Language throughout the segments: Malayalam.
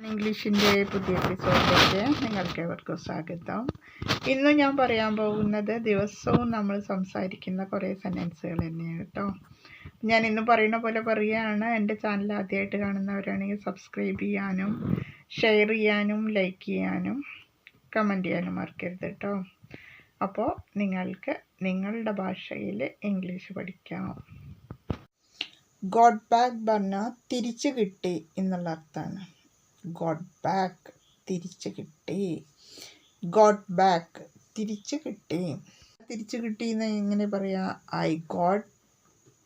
ഇംഗ്ലീഷിന്റെ പുതിയ എപ്പിസോഡിലേക്ക് നിങ്ങൾക്ക് ഏവർക്കും സ്വാഗതം. ഇന്ന് ഞാൻ പറയാൻ പോകുന്നത് ദിവസവും നമ്മൾ സംസാരിക്കുന്ന കുറേ സെന്റൻസുകൾ തന്നെയാണ് കേട്ടോ. ഞാൻ ഇന്ന് പറയുന്ന പോലെ പറയുകയാണ് എന്റെ ചാനൽ ആദ്യമായിട്ട് കാണുന്നവരാണെങ്കിൽ സബ്സ്ക്രൈബ് ചെയ്യാനും ഷെയർ ചെയ്യാനും ലൈക്ക് ചെയ്യാനും കമന്റ് ചെയ്യാനും മറക്കരുത് കേട്ടോ. അപ്പോൾ നിങ്ങൾക്ക് നിങ്ങളുടെ ഭാഷയിൽ ഇംഗ്ലീഷ് പഠിക്കാം. ഗോഡ് ബാക്ക് പറഞ്ഞാൽ തിരിച്ചു കിട്ടി എന്നുള്ള അർത്ഥമാണ്. ഗോഡ് ബാക്ക് തിരിച്ചു കിട്ടി. ഗോഡ് ബാക്ക് തിരിച്ചു കിട്ടി. തിരിച്ചു കിട്ടി എന്ന് എങ്ങനെ പറയാം? I got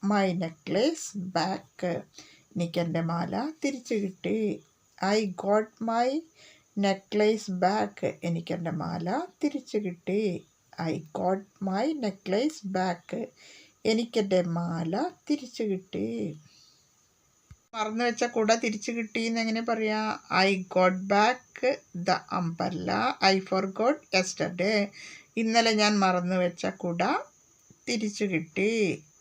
my necklace back എനിക്കെന്റെ മാല തിരിച്ചു കിട്ടി. I got my necklace back എനിക്കെന്റെ മാല തിരിച്ചു കിട്ടി. I got my necklace back എനിക്കെന്റെ മാല തിരിച്ചു കിട്ടി. മറന്നു വെച്ച കുട തിരിച്ചു കിട്ടിയെന്ന് എങ്ങനെ പറയാ? I got back the umbrella I forgot yesterday ഇന്നലെ ഞാൻ മറന്നു വെച്ച കുട തിരിച്ചു കിട്ടി.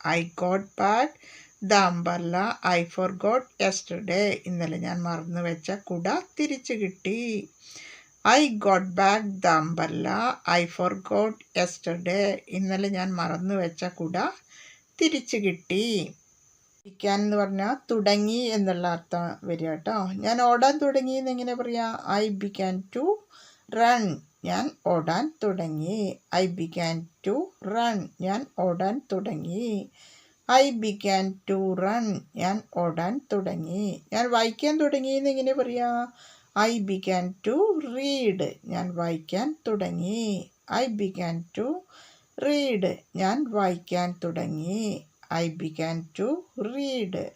I got back the umbrella I forgot yesterday ഇന്നലെ ഞാൻ മറന്നു വെച്ച കുട തിരിച്ചു കിട്ടി. I got back the umbrella I forgot yesterday ഇന്നലെ ഞാൻ മറന്നു വെച്ച കുട തിരിച്ചു കിട്ടി. ഇരിക്കാൻ എന്ന് പറഞ്ഞാൽ തുടങ്ങി എന്നുള്ള അർത്ഥം വരിക കേട്ടോ. ഞാൻ ഓടാൻ തുടങ്ങി എന്ന് എങ്ങനെ പറയാം? ഐ ബിക്കാൻ ടു റൺ ഞാൻ ഓടാൻ തുടങ്ങി. ഐ ബിക്കാൻ ടു റൺ ഞാൻ ഓടാൻ തുടങ്ങി. ഐ ബിക്കാൻ ടു റൺ ഞാൻ ഓടാൻ തുടങ്ങി. ഞാൻ വായിക്കാൻ തുടങ്ങി എന്ന് എങ്ങനെ പറയാം? ഐ ബിക്കാൻ ടു റീഡ് ഞാൻ വായിക്കാൻ തുടങ്ങി. ഐ ബിക്കാൻ ടു റീഡ് ഞാൻ വായിക്കാൻ തുടങ്ങി. I began to read.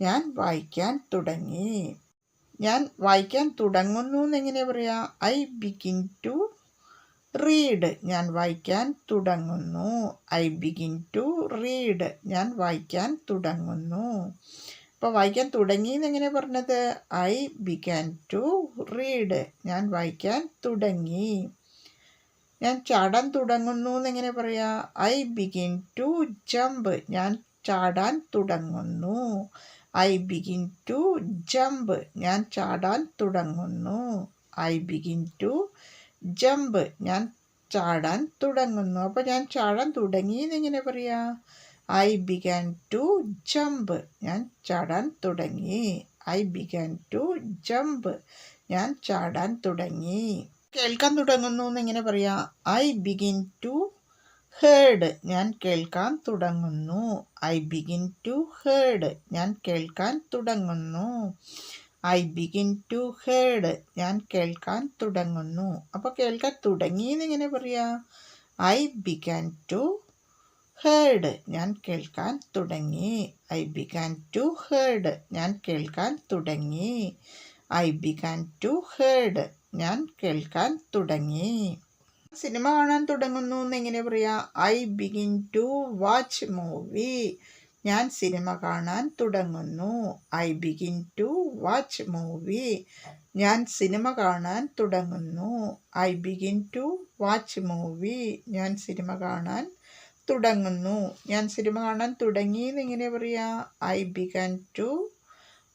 ഞാൻ വായിക്കാൻ തുടങ്ങി. ഞാൻ വായിക്കാൻ തുടങ്ങുന്നു എന്നെങ്ങനെ പറയാ? I begin to read. ഞാൻ വായിക്കാൻ തുടങ്ങുന്നു. I begin to read. ഞാൻ വായിക്കാൻ തുടങ്ങുന്നു. അപ്പോൾ വായിക്കാൻ തുടങ്ങി എന്നെങ്ങനെ പറഞ്ഞത്? I began to read. ഞാൻ വായിക്കാൻ തുടങ്ങി. ഞാൻ ചാടാൻ തുടങ്ങുന്നു എന്നെങ്ങനെ പറയാ? ഐ ബിഗിൻ ടു ജമ്പ് ഞാൻ ചാടാൻ തുടങ്ങുന്നു. ഐ ബിഗിൻ ടു ജമ്പ് ഞാൻ ചാടാൻ തുടങ്ങുന്നു. ഐ ബിഗിൻ ടു ജമ്പ് ഞാൻ ചാടാൻ തുടങ്ങുന്നു. അപ്പോൾ ഞാൻ ചാടാൻ തുടങ്ങി എന്നെങ്ങനെ പറയാ? ഐ ബിഗാൻ ടു ജമ്പ് ഞാൻ ചാടാൻ തുടങ്ങി. ഐ ബിഗാൻ ടു ജമ്പ് ഞാൻ ചാടാൻ തുടങ്ങി. കേൾക്കാൻ തുടങ്ങുന്നു എന്നിങ്ങനെ പറയാം ഐ ബിഗിൻ ടു ഹേർഡ് ഞാൻ കേൾക്കാൻ തുടങ്ങുന്നു. ഐ ബിഗിൻ ടു ഹേർഡ് ഞാൻ കേൾക്കാൻ തുടങ്ങുന്നു. ഐ ബിഗിൻ ടു ഹേർഡ് ഞാൻ കേൾക്കാൻ തുടങ്ങുന്നു. അപ്പോൾ കേൾക്കാൻ തുടങ്ങി എന്നിങ്ങനെ പറയാ ഐ ബിഗാൻ ടു ഹേർഡ് ഞാൻ കേൾക്കാൻ തുടങ്ങി. ഐ ബിഗാൻ ടു ഹേർഡ് ഞാൻ കേൾക്കാൻ തുടങ്ങി. ഐ ബിഗാൻ ടു ഹേഡ് ഞാൻ കേൾക്കാൻ തുടങ്ങി. സിനിമ കാണാൻ തുടങ്ങുന്നു എന്ന് എങ്ങനെ പറയാ I begin to watch movie ഞാൻ സിനിമ കാണാൻ തുടങ്ങുന്നു. I begin to watch movie ഞാൻ സിനിമ കാണാൻ തുടങ്ങുന്നു. I begin to watch movie ഞാൻ സിനിമ കാണാൻ തുടങ്ങുന്നു. ഞാൻ സിനിമ കാണാൻ തുടങ്ങി എന്ന് എങ്ങനെ പറയാ I began to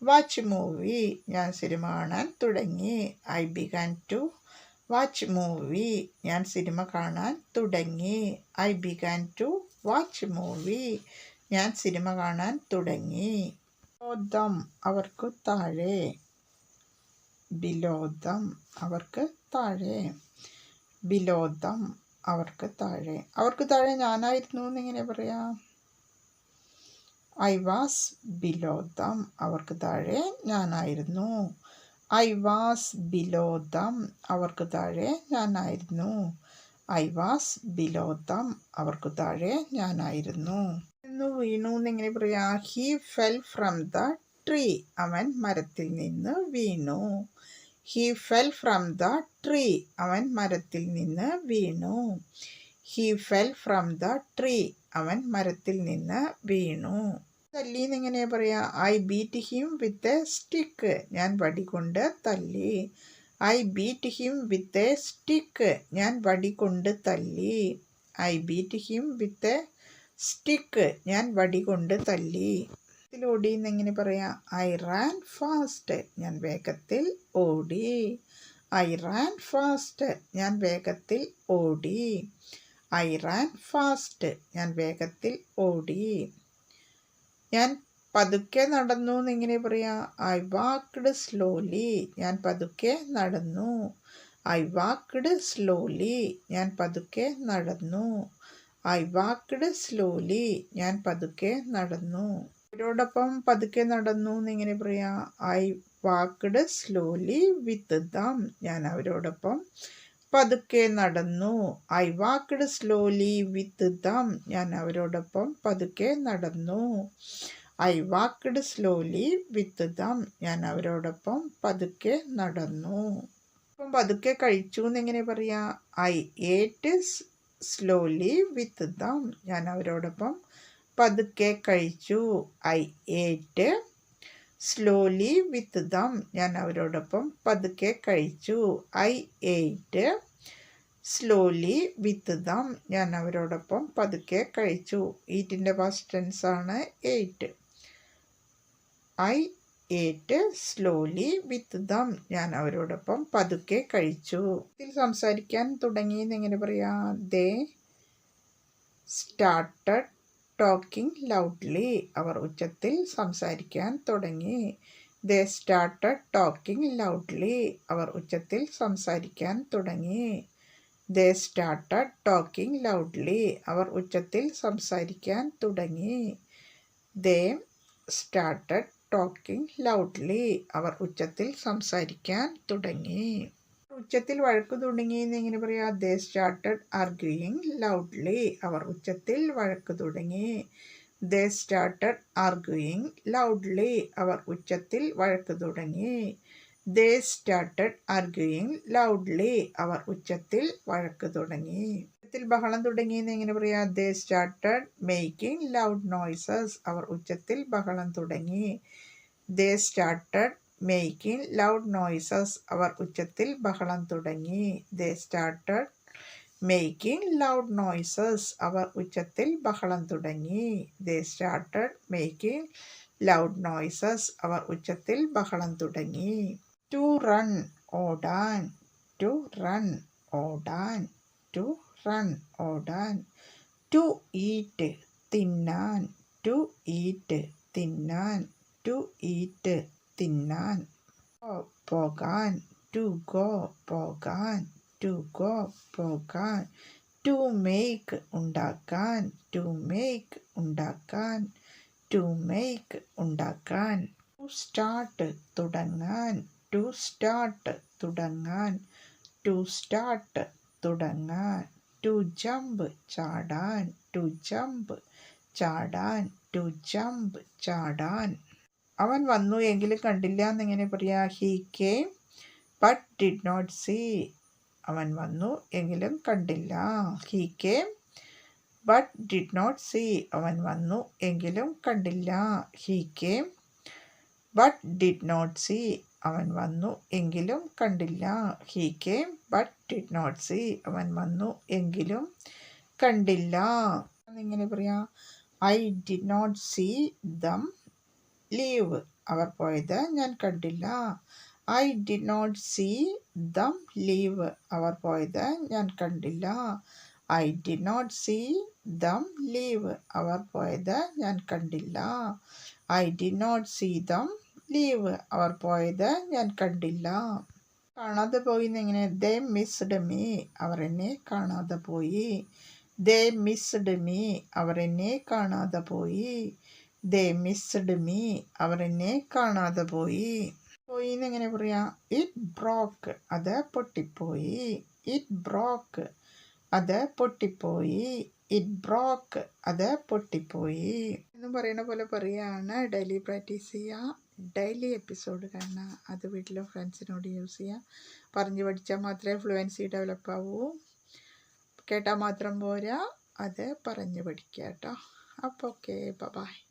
watch movie ഞാൻ സിനിമ കാണാൻ തുടങ്ങി. I began to watch movie ഞാൻ സിനിമ കാണാൻ തുടങ്ങി. I began to watch movie ഞാൻ സിനിമ കാണാൻ തുടങ്ങി. ബിലോദം അവർക്ക് താഴെ. ബിലോദം അവർക്ക് താഴെ. ബിലോദം അവർക്ക് താഴെ. അവർക്ക് താഴെ ഞാനായിരുന്നു എന്നിങ്ങനെ പറയാം. ഐ വാസ് ബിലോ ദം അവർക്ക് താഴെ ഞാനായിരുന്നു. ഐ വാസ് ബിലോ ദം അവർക്ക് താഴെ ഞാനായിരുന്നു. ഐ വാസ് ബിലോ ദം അവർക്ക് താഴെ ഞാനായിരുന്നു. എന്ന് വീണു എന്നിങ്ങനെ പറയാ he fell from the tree അവൻ മരത്തിൽ നിന്ന് വീണു. He fell from the tree അവൻ മരത്തിൽ നിന്ന് വീണു. He fell from the tree അവൻ മരത്തിൽ നിന്ന് വീണു. തല്ലി എന്നെങ്ങനെ പറയാ? I beat him with a stick ഞാൻ വടി കൊണ്ട് തല്ലി. I beat him with a stick ഞാൻ വടി കൊണ്ട് തല്ലി. I beat him with a stick ഞാൻ വടി കൊണ്ട് തല്ലി. ഓടി എന്നെങ്ങനെ പറയാം? ഐ റാൻ ഫാസ്റ്റ് ഞാൻ വേഗത്തിൽ ഓടി. ഐ റാൻ ഫാസ്റ്റ് ഞാൻ വേഗത്തിൽ ഓടി. ഐ റാൻ ഫാസ്റ്റ് ഞാൻ വേഗത്തിൽ ഓടി. ഞാൻ പതുക്കെ നടന്നു എന്നിങ്ങനെ പറയാ ഐ വാക്ക്ഡ് സ്ലോലി. ഞാൻ പതുക്കെ നടന്നു. I walked slowly. ഞാൻ പതുക്കെ നടന്നു. I walked slowly. ഞാൻ പതുക്കെ നടന്നു. അവരോടൊപ്പം പതുക്കെ നടന്നു എന്നിങ്ങനെ പറയാ I walked slowly with them. ഞാൻ അവരോടൊപ്പം പതുക്കെ നടന്നു. I walked slowly with them ഞാൻ അവരോടൊപ്പം പതുക്കെ നടന്നു. I walked slowly with them ഞാൻ അവരോടൊപ്പം പതുക്കെ നടന്നു. അപ്പം പതുക്കെ കഴിച്ചു എന്നെങ്ങനെ പറയാ I ate slowly with them ഞാൻ അവരോടൊപ്പം പതുക്കെ കഴിച്ചു. I ate slowly with them ഞാൻ അവരോടൊപ്പം പതുക്കെ കഴിച്ചു. I ate slowly with them ഞാൻ അവരോടൊപ്പം പതുക്കെ കഴിച്ചു. ഈറ്റിന്റെ ഫസ്റ്റ് ടെൻസ് ആണ്. Ate I ate slowly with them ഞാൻ അവരോടൊപ്പം പതുക്കെ കഴിച്ചു. ഇതിൽ സംസാരിക്കാൻ തുടങ്ങിയെന്ന് എങ്ങനെ പറയാം? ദേ സ്റ്റാർട്ടഡ് ടോക്കിംഗ് ലൗഡ്ലി അവർ ഉച്ചത്തിൽ സംസാരിക്കാൻ തുടങ്ങി. ദേ സ്റ്റാർട്ടഡ് ടോക്കിംഗ് ലൗഡ്ലി അവർ ഉച്ചത്തിൽ സംസാരിക്കാൻ തുടങ്ങി. ദേ സ്റ്റാർട്ടഡ് ടോക്കിംഗ് ലൗഡ്ലി അവർ ഉച്ചത്തിൽ സംസാരിക്കാൻ തുടങ്ങി. ദേ സ്റ്റാർട്ടഡ് ടോക്കിംഗ് ലൗഡ്ലി അവർ ഉച്ചത്തിൽ സംസാരിക്കാൻ തുടങ്ങി. ഉച്ചത്തിൽ വഴക്ക് തുടങ്ങി എന്ന് എങ്ങനെ പറയാ? ദേ സ്റ്റാർട്ടഡ് ആർഗ്യുയിങ് ലൗഡ്ലി അവർ ഉച്ചത്തിൽ വഴക്ക് തുടങ്ങി. ദേ സ്റ്റാർട്ടഡ് ആർഗ്യുയിങ് ലൗഡ്ലി അവർ ഉച്ചത്തിൽ വഴക്ക് തുടങ്ങി. ദേ സ്റ്റാർട്ടഡ് ആർഗ്യുയിങ് ലൗഡ്ലി അവർ ഉച്ചത്തിൽ വഴക്ക് തുടങ്ങി. ഉച്ചത്തിൽ ബഹളം തുടങ്ങി എന്ന് എങ്ങനെ പറയാ? They started making loud noises അവർ ഉച്ചത്തിൽ ബഹളം തുടങ്ങി. They started making loud noises അവർ ഉച്ചത്തിൽ ബഹളം തുടങ്ങി. They started making loud noises അവർ ഉച്ചത്തിൽ ബഹളം തുടങ്ങി. They started making loud noises അവർ ഉച്ചത്തിൽ ബഹളം തുടങ്ങി. ടു റൺ ഓടാൻ. ടു റൺ ഓടാൻ. ടു റൺ ഓടാൻ. ടു ഈറ്റ് തിന്നാൻ. ടു ഈറ്റ് തിന്നാൻ. ടു ഈറ്റ് തിന്നാൻ. പോകാൻ. ടു ഗോ പോകാൻ. ടു ഗോ പോകാൻ. ടു മേക്ക് ഉണ്ടാക്കാൻ. ടു മേക്ക് ഉണ്ടാക്കാൻ. ടു മേക്ക് ഉണ്ടാക്കാൻ. ടു സ്റ്റാർട്ട് തുടങ്ങാൻ. ടു സ്റ്റാർട്ട് തുടങ്ങാൻ. ടു സ്റ്റാർട്ട് തുടങ്ങാൻ. ടു ജമ്പ് ചാടാൻ. ടു ജമ്പ് ചാടാൻ. ടു ജമ്പ് ചാടാൻ. അവൻ വന്നു എങ്കിലും കണ്ടില്ല എന്നിങ്ങനെ പറയാ he came but did not see അവൻ വന്നു എങ്കിലും കണ്ടില്ല he came but did not see അവൻ വന്നു എങ്കിലും കണ്ടില്ല he came but did not see അവൻ വന്നു എങ്കിലും കണ്ടില്ല he came but did not see അവൻ വന്നു എങ്കിലും കണ്ടില്ല. എന്നിങ്ങനെ പറയാ I did not see them leave. അവർ പോയത് ഞാൻ കണ്ടില്ല. I did not see them leave. അവർ പോയത് ഞാൻ കണ്ടില്ല. I did not see them leave. അവർ പോയത് ഞാൻ കണ്ടില്ല. I did not see them leave. അവർ പോയത് ഞാൻ കണ്ടില്ല. കാണാതെ പോയി എങ്ങനെ? ദേ മിസ്ഡ് മീ അവർ എന്നെ കാണാതെ പോയി. ദേ മിസ്ഡ് മീ അവർ എന്നെ കാണാതെ പോയി. ദേ മിസ്ഡ് മീ അവർ എന്നെ കാണാതെ പോയി. പോയി എന്നെങ്ങനെ പറയാ? It broke. അത് പൊട്ടിപ്പോയി. It broke. അത് പൊട്ടിപ്പോയി. It broke. അത് പൊട്ടിപ്പോയി. എന്ന് പറയുന്ന പോലെ പറയുകയാണ് ഡെയിലി പ്രാക്ടീസ് ചെയ്യുക ഡെയിലി എപ്പിസോഡ് കാണുക അത് വീട്ടിലും ഫ്രണ്ട്സിനോട് യൂസ് ചെയ്യുക പറഞ്ഞു പഠിച്ചാൽ മാത്രമേ ഫ്ലുവൻസി ഡെവലപ്പ് ആവൂ കേട്ടാൽ മാത്രം പോരാ. അത് പറഞ്ഞു പഠിക്കുക കേട്ടോ അപ്പോൾ ഓക്കെ ബൈ.